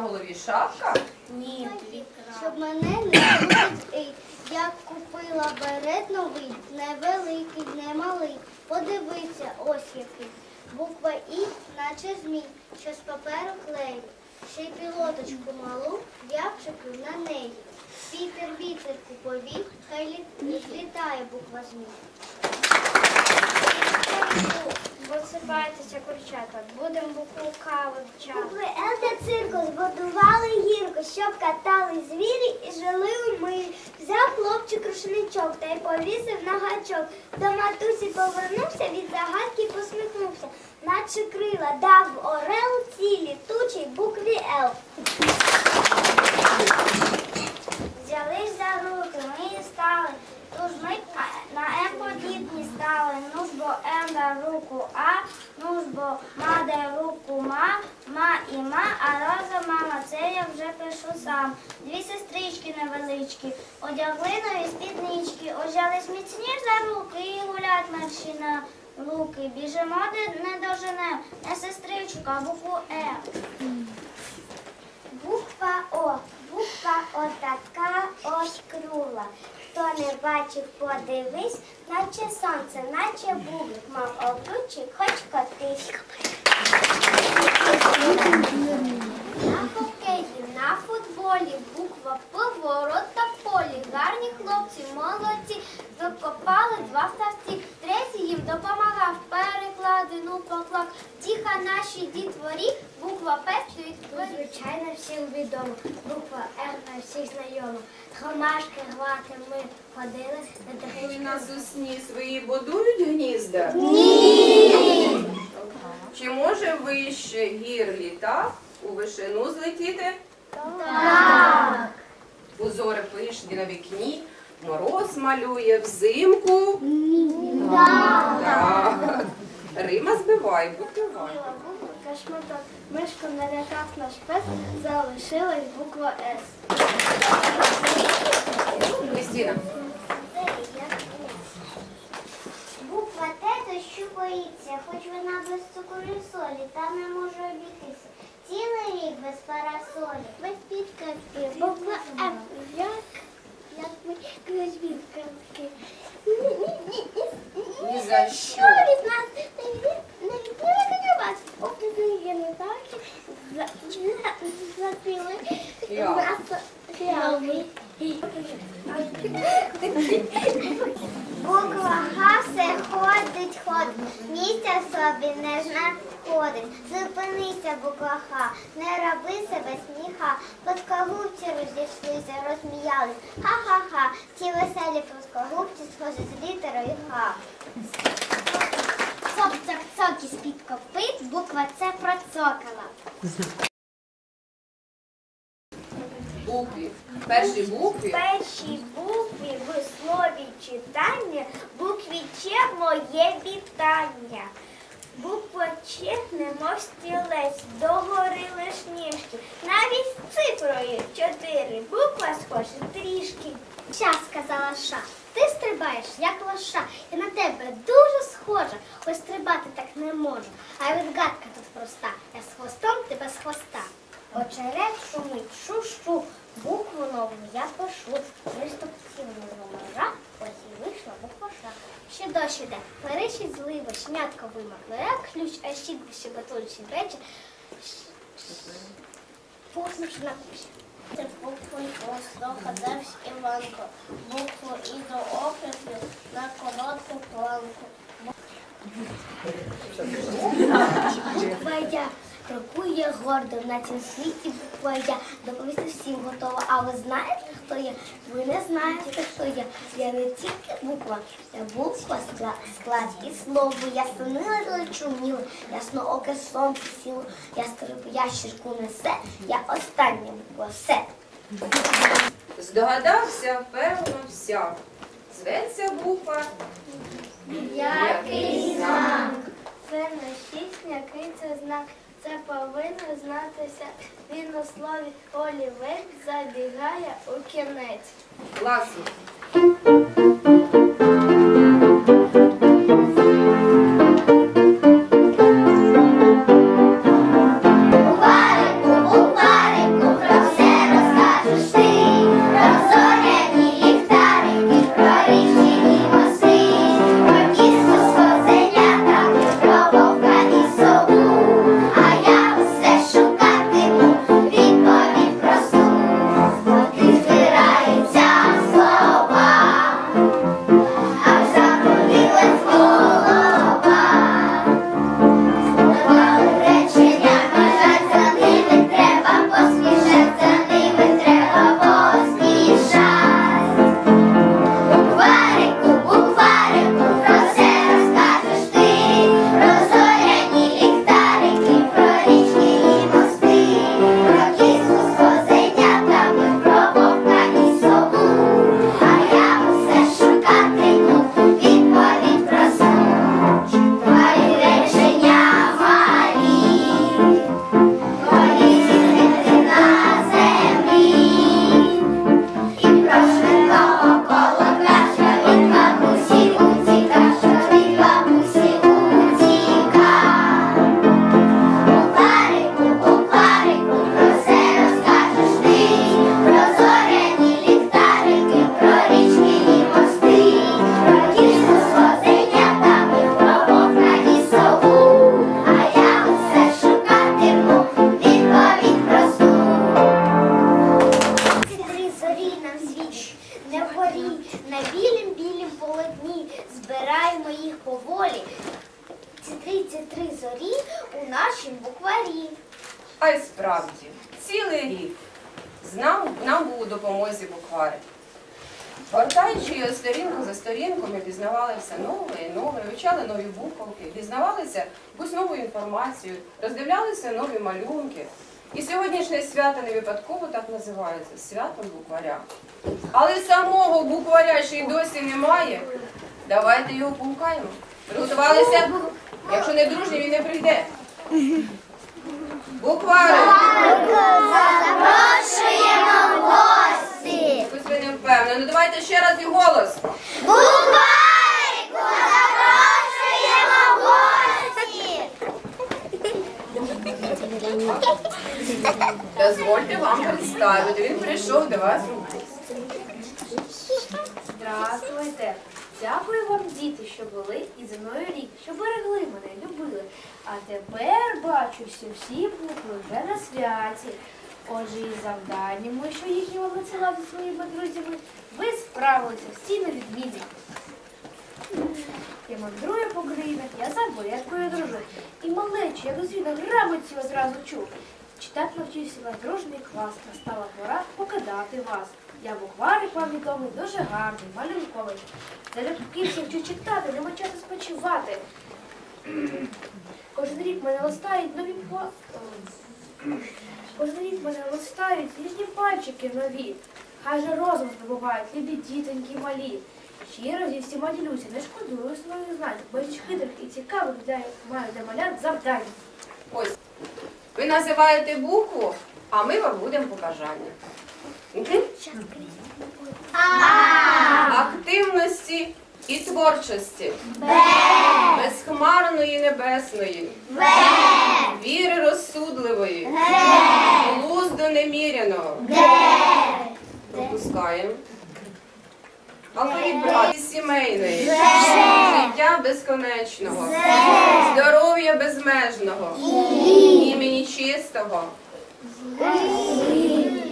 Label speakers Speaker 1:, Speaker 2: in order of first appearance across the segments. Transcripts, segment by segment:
Speaker 1: голові шапка?
Speaker 2: Ні,
Speaker 3: Щоб мене не будить, я купила берет новий, невеликий, не малий. Подивися, ось який. Буква І, наче змій, що з паперу клею. Ще й пілоточку малу, я вчеплю на неї. Вітер вітерку повів, хай лі- злітає буква змій.
Speaker 2: Посипайтеся, курчата, будемо букву кави вчати.
Speaker 3: Букви Л збудували гірку, щоб катали звірі і жили у мирі. Взяв хлопчик рушничок та й повісив на гачок. До матусі повернувся, від загадки посміхнувся. Наче крила дав орел цій літучій букві Л. Взялись за руки, ми стали. Тож ми М подібні стали. Ну ж бо руку А, ну ж бо ма дає руку ма, ма і ма, а разом мама, це я вже пишу сам. Дві сестрички невеличкі, одягли нові спіднички, ожались міцні за руки і гулять мерші на луки. Біжимо, де не доженем, не сестричку, а букву Е. Буква О, буква О така ось кругла. Хто не бачив, подивись, наче сонце, наче бублик, мав обручик, хоч котись. На хокеї, на футболі, буква П, ворота полі. Гарні хлопці, молодці, закопали два ставці. Їм допомагав, переклади, ну поклав. Тіха нашій дітворі, буква П стоїть в. Звичайно, всім відомо, буква Р на всіх знайома. Громашки гвати ми ходили, на
Speaker 1: Коли на сосні свої будують гнізда?
Speaker 3: Ні!
Speaker 1: Чи може вище гір літа у вишину злетіти?
Speaker 3: Так!
Speaker 1: Узори пишні на вікні, мороз малює взимку.
Speaker 3: Так!
Speaker 1: Рима збивай, будь ласка.
Speaker 3: Кашматок. Мишку налякав наш пес, залишилась буква С.
Speaker 1: Кристина.
Speaker 3: Буква Т, то що боїться, хоч вона без цукру і солі, та не може обійтися. Цілий рік без парасолі, без підказки. Буква Ф, як, як ми відказки.
Speaker 1: Ні за що.
Speaker 3: Від нас не відбили вас? Так, запіли.
Speaker 1: Фіал.
Speaker 3: Нас фіаловий. Буква Х все ходить, ходить, місця собі не знаходить. Зупинися, буква Х, не роби себе сміха. Плоскогубці розійшлися, розсміялись. Ха-ха-ха, ті веселі плоскогубці схожі з літерою Х. Цок-цок-цок із під копит, буква С процокала.
Speaker 1: Букві. Перші букві.
Speaker 3: першій букві в слові читання букві Ч моє вітання. Буква Ч немов стілець, догори лиш ніжки. Навіть з цифрою чотири буква схожа трішки. Ща сказала ша. Ти стрибаєш, як лоша, і на тебе дуже схожа. Ось стрибати так не можу. А відгадка тут проста. Я з хвостом тебе з хвоста. Очерет шумить, шу-шу, букву нову я пишу. Приступців номера, ось і вийшла буква Ш. Ще дощ іде, перечить злива, шнятко вимокла, як ключ, а щітки ще батулючі речі. Пухнувши на кущі. Букву ходився Іванко, букву і до окриків на коротку планку. Буква я крокує гордо на цім світі буква я. Доповісти всім готова. А ви знаєте, хто я? Ви не знаєте, хто я. Я не тільки буква, я буква склад, склад і слово. Я станила лечу міло, ясно оке сонце сіло. Я стрибу ящірку несе, я остання буква, все.
Speaker 1: Здогадався, певно, всяк. Зветься буква.
Speaker 3: Який знак? Це не шість, який це знак. Це повинно знатися. Він у слові олівець забігає у кінець.
Speaker 1: Класно. Сторінку за сторінкою, ми пізнавали все нове і нове, вивчали нові буковки, дізнавалися якусь нову інформацію, роздивлялися нові малюнки. І сьогоднішнє свято не випадково так називається святом букваря. Але самого букваря ще й досі немає. Давайте його пукаємо. Приготувалися? Якщо не дружні, він не прийде. Буквари!
Speaker 3: Запрошуємо гості!
Speaker 1: Не впевнені. Ну давайте ще раз і голос.
Speaker 3: Букварику запрошуємо в гості!
Speaker 1: Дозвольте вам представити. Він прийшов до вас.
Speaker 4: Здравствуйте! Дякую вам, діти, що були і зі мною рік, що берегли мене, любили. А тепер бачу, що всі букви вже на святі. Отже, із завданнями, що їх я вам надсилав зі своїми друзями, ви справилися всі на відміні. Я мандрую по країнах, я заборядкою дружу. І малечу, я дозвіла грамотці одразу чув. Читати навчився ваш дружний клас, настала пора покидати вас. Я букварик вам відомий, дуже гарний, малюнковий. Залюбки всіх вчу читати, нема часу спочивати. Кожен рік мене листають нові по... Кожен мене листають різні пальчики нові. Хай же розум здобувають, любі дітоньки малі. Щиро зі всіма ділюся, не шкодую своїх знань, бо ж хитрих і цікавих для- маю для малят завдань.
Speaker 1: Ось. Ви називаєте букву, а ми вам будемо побажання. Активності і творчості. Безхмарної небесної. Віри розсудливої. Глузду неміряного. Пропускаємо. Алфавіт брати сімейної. Життя безконечного. Здоров'я безмежного. Імені чистого.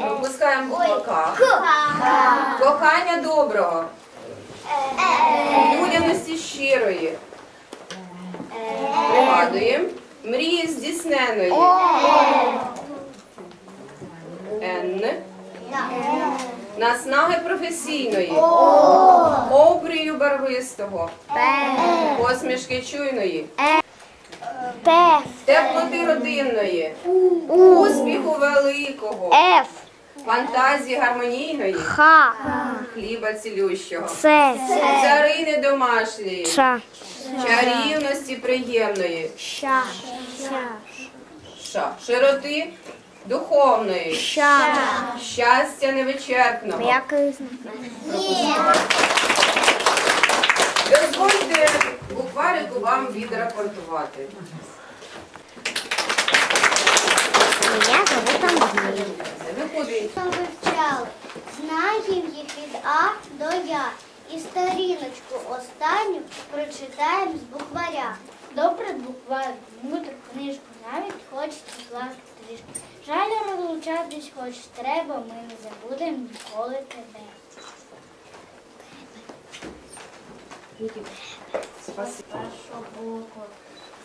Speaker 1: Пропускаємо буква К. Кохання доброго. Людяності щирої. Пригадуємо. Мрії здійсненої. Н. Наснаги професійної. Обрію барвистого. Посмішки чуйної.
Speaker 3: П,
Speaker 1: Теплоти родинної. Успіху великого.
Speaker 3: Ф,
Speaker 1: Фантазії гармонійної.
Speaker 3: Х,
Speaker 1: Хліба цілющого.
Speaker 3: С,
Speaker 1: Царини домашньої.
Speaker 3: Ш,
Speaker 1: Чарівності приємної.
Speaker 3: Ща,
Speaker 1: Ша. Широти духовної.
Speaker 3: Ща.
Speaker 1: Щастя невичерпного. Дозвольте букварику вам відрапортувати.
Speaker 3: Меня зовут Андрій.
Speaker 1: Виходить.
Speaker 5: вивчали. Знаємо їх від А до Я. І сторіночку останню прочитаємо з букваря. Добре буквар, мудру книжку, навіть хочеться трішки. Жаль розлучатись хоч треба, ми не забудемо ніколи тебе.
Speaker 1: Спасибо.
Speaker 4: Першу булку,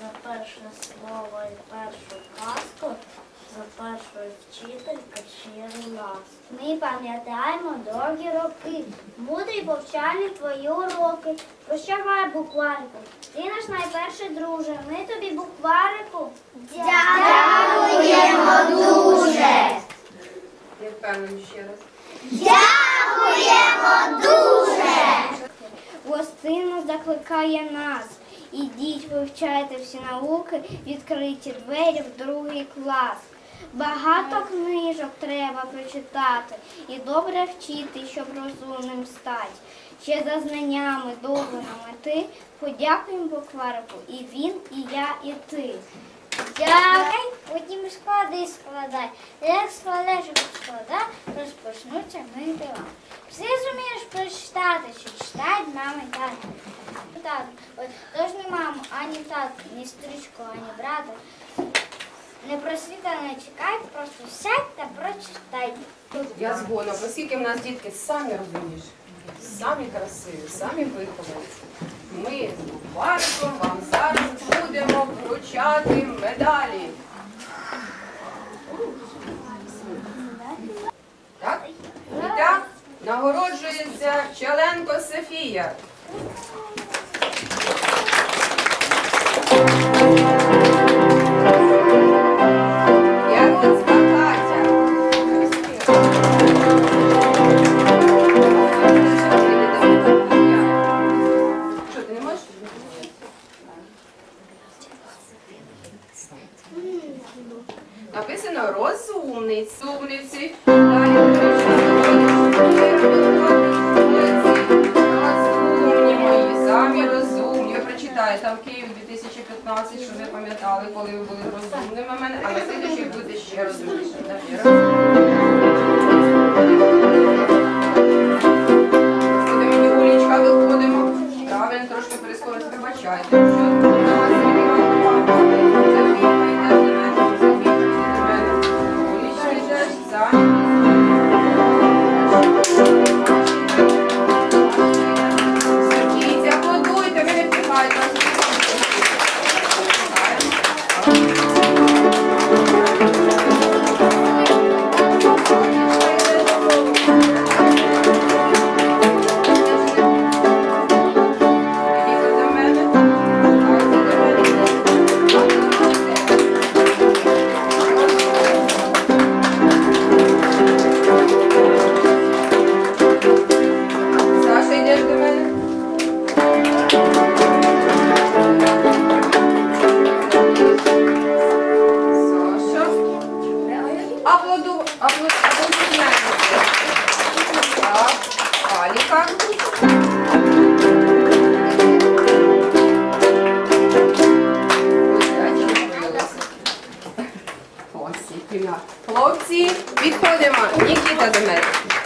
Speaker 4: за перше слово і першу казку, за першою вчителька щирий ласт.
Speaker 5: Ми пам'ятаємо довгі роки, мудрі повчальні твої уроки. Прощавай, букварику, ти наш найперший друже. Ми тобі букварику. Дякуємо дуже.
Speaker 1: Не впевнені ще раз.
Speaker 5: Дякуємо дуже. Гостина закликає нас. Ідіть, вивчайте всі науки, відкриті двері в другий клас. Багато книжок треба прочитати і добре вчити, щоб розумним стати. Ще за знаннями довго нам подякуємо букварику і він, і я, і ти. Дякую, потім склади складай. Як складеш склада, розпочнуться ми дива. Все зумієш прочитати, що читають мама і тато. Тато, тож не маму, ані тату, ні стрічку, ані брата. Не Непросвіта не чекай, просто сядь та прочитай.
Speaker 1: Я згодна, оскільки в нас дітки самі розумієш, самі красиві, самі виховані. Ми з Бариком вам зараз будемо вручати медалі. Так? І так нагороджується Челенко Софія.
Speaker 2: very much.